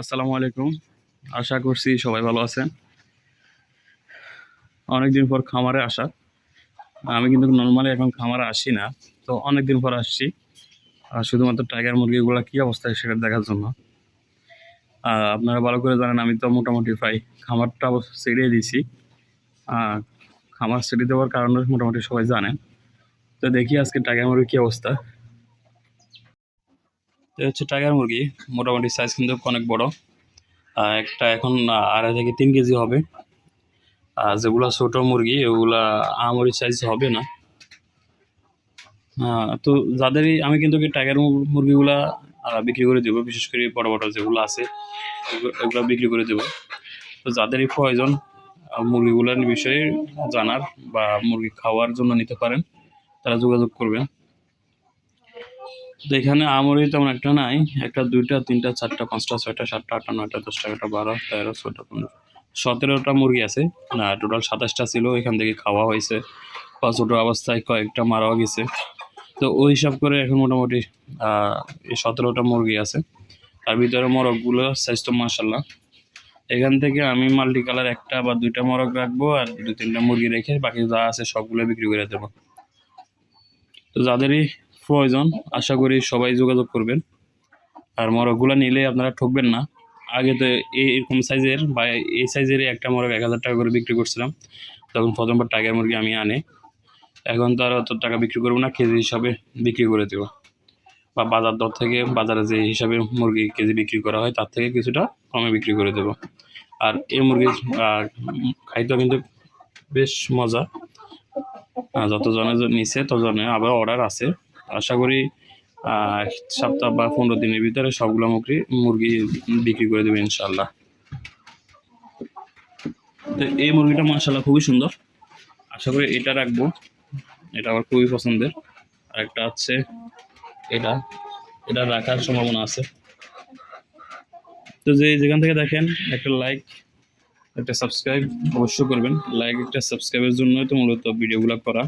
আসসালামু আলাইকুম। আশা করছি সবাই ভালো আছেন। অনেকদিন পর খামারে আসা। আমি কিন্তু নর্মালি এখন খামারে আসি না, তো অনেকদিন পর আসছি। আর শুধুমাত্র টাইগার মুরগিগুলো কী অবস্থায় সেটা দেখার জন্য। আপনারা ভালো করে জানেন, আমি তো মোটামুটি প্রায় খামারটা ছেড়ে দিয়েছি। খামার ছেড়ে দেওয়ার কারণে মোটামুটি সবাই জানেন। তো দেখি আজকে টাইগার মুরগির কী অবস্থা। হচ্ছে টাইগার মুরগি। মোটামুটি সাইজ কিন্তু অনেক বড়। একটা এখন আড়াই থেকে তিন কেজি হবে। আর যেগুলো ছোট মুরগি, ওগুলা আমরি সাইজ হবে না। তো যাদেরই, আমি কিন্তু টাইগার মুরগিগুলা বিক্রি করে দেবো। বিশেষ করে বড় বড় যেগুলো আছে এগুলো বিক্রি করে দেবো। তো যাদেরই প্রয়োজন মুরগিগুলোর বিষয়ে জানার বা মুরগি খাওয়ার জন্য নিতে পারেন, তারা যোগাযোগ করবেন। তো এখানে আমরি তেমন একটা নাই। একটা, দুইটা, তিনটা, চারটা, পাঁচটা, ছয়টা, সাতটা, আটটা, নয়টা, দশটা, এগারোটা বারো তেরো, চোদ্দ, পনেরো, সতেরোটা মুরগি আছে। না টোটাল সাতাশটা ছিল, এখান থেকে খাওয়া হয়েছে। বা ছোটো অবস্থায় কয়েকটা মারাও গেছে। তো ওই হিসাব করে এখন মোটামুটি সতেরোটা মুরগি আছে। তার ভিতরে মরগগুলো সাইজ তো মাসাল্লাহ এখান থেকে আমি মাল্টি কালার একটা বা দুইটা মরগ রাখব আর দু তিনটা মুরগি রেখে বাকি যা আছে সবগুলো বিক্রি করে দেবো। তো যাদেরই প্রয়োজন আশা করি সবাই যোগাযোগ করবেন। আর মরগগুলো নিলে আপনারা ঠকবেন না। আগে তো এরকম সাইজের বা এই সাইজেরই একটা মরগ এক হাজার টাকা করে বিক্রি করছিলাম। তখন প্রথমবার টাইগার মুরগি আমি আনে। এখন তো আর অত টাকা বিক্রি করব না কেজি হিসাবে বিক্রি করে দেবো। বা বাজার দর থেকে বাজারে যে হিসাবে মুরগি কেজি বিক্রি করা হয় তার থেকে কিছুটা কমে বিক্রি করে দেবো। আর এই মুরগি খাইতেও কিন্তু বেশ মজা। আহ, যতজনে জ- নিছে ততজনে আবার অর্ডার আছে। আশা করি সপ্তাহ বা পনেরো দিনের ভিতরে সবগুলো মুরগি মুরগি বিক্রি করে দেবে ইনশাল্লাহ তো এই মুরগিটা মাসাল্লাহ খুবই সুন্দর। আশা করি এটা রাখব। এটা আমার খুবই পছন্দের। আর একটা হচ্ছে এটা এটা রাখার সম্ভাবনা আছে। তো যে যেখান থেকে দেখেন, একটা লাইক একটা সাবস্ক্রাইব অবশ্যই করবেন। লাইক একটা সাবস্ক্রাইবের জন্যই তো মূলত ভিডিওগুলো করা।